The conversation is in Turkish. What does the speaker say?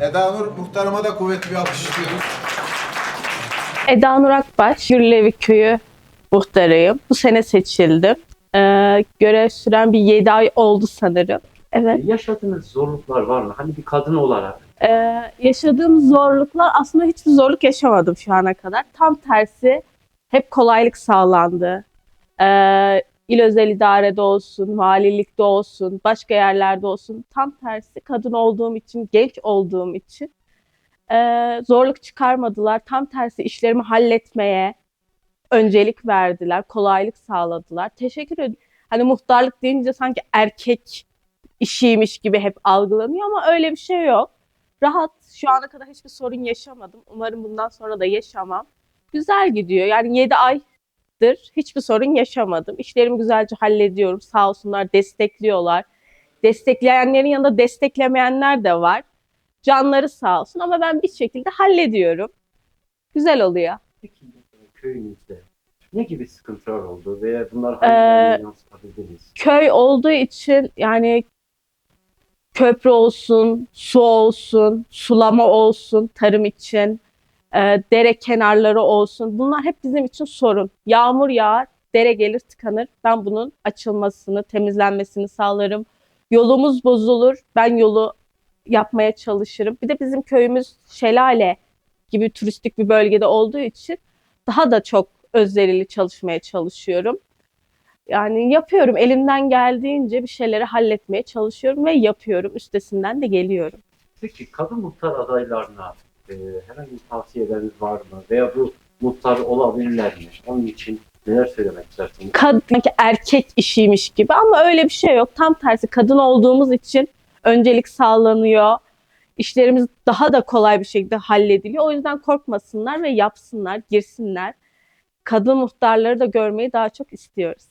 Eda Nur muhtarıma da kuvvetli bir alkış istiyoruz. Eda Nur Akbaş, Gürlevi Köyü muhtarıyım. Bu sene seçildim. Ee, görev süren bir 7 ay oldu sanırım. Evet. Yaşadığınız zorluklar var mı? Hani bir kadın olarak. Ee, yaşadığım zorluklar aslında hiçbir zorluk yaşamadım şu ana kadar. Tam tersi hep kolaylık sağlandı. Ee, il özel idarede olsun, valilikte olsun, başka yerlerde olsun. Tam tersi kadın olduğum için, genç olduğum için ee, zorluk çıkarmadılar. Tam tersi işlerimi halletmeye öncelik verdiler, kolaylık sağladılar. Teşekkür ederim. Hani muhtarlık deyince sanki erkek işiymiş gibi hep algılanıyor ama öyle bir şey yok rahat. Şu ana kadar hiçbir sorun yaşamadım. Umarım bundan sonra da yaşamam. Güzel gidiyor. Yani 7 aydır hiçbir sorun yaşamadım. İşlerimi güzelce hallediyorum. Sağ olsunlar destekliyorlar. Destekleyenlerin yanında desteklemeyenler de var. Canları sağ olsun ama ben bir şekilde hallediyorum. Güzel oluyor. Peki köyünüzde ne gibi sıkıntılar oldu veya bunlar Ee, hangi yansıtabildiniz? köy olduğu için yani köprü olsun, su olsun, sulama olsun tarım için, e, dere kenarları olsun. Bunlar hep bizim için sorun. Yağmur yağar, dere gelir tıkanır. Ben bunun açılmasını, temizlenmesini sağlarım. Yolumuz bozulur, ben yolu yapmaya çalışırım. Bir de bizim köyümüz şelale gibi turistik bir bölgede olduğu için daha da çok özverili çalışmaya çalışıyorum. Yani yapıyorum. Elimden geldiğince bir şeyleri halletmeye çalışıyorum ve yapıyorum. Üstesinden de geliyorum. Peki kadın muhtar adaylarına e, herhangi bir tavsiyeleriniz var mı? Veya bu muhtar olabilirler mi? Onun için neler söylemek istersiniz? Kadın erkek işiymiş gibi ama öyle bir şey yok. Tam tersi kadın olduğumuz için öncelik sağlanıyor. İşlerimiz daha da kolay bir şekilde hallediliyor. O yüzden korkmasınlar ve yapsınlar, girsinler. Kadın muhtarları da görmeyi daha çok istiyoruz.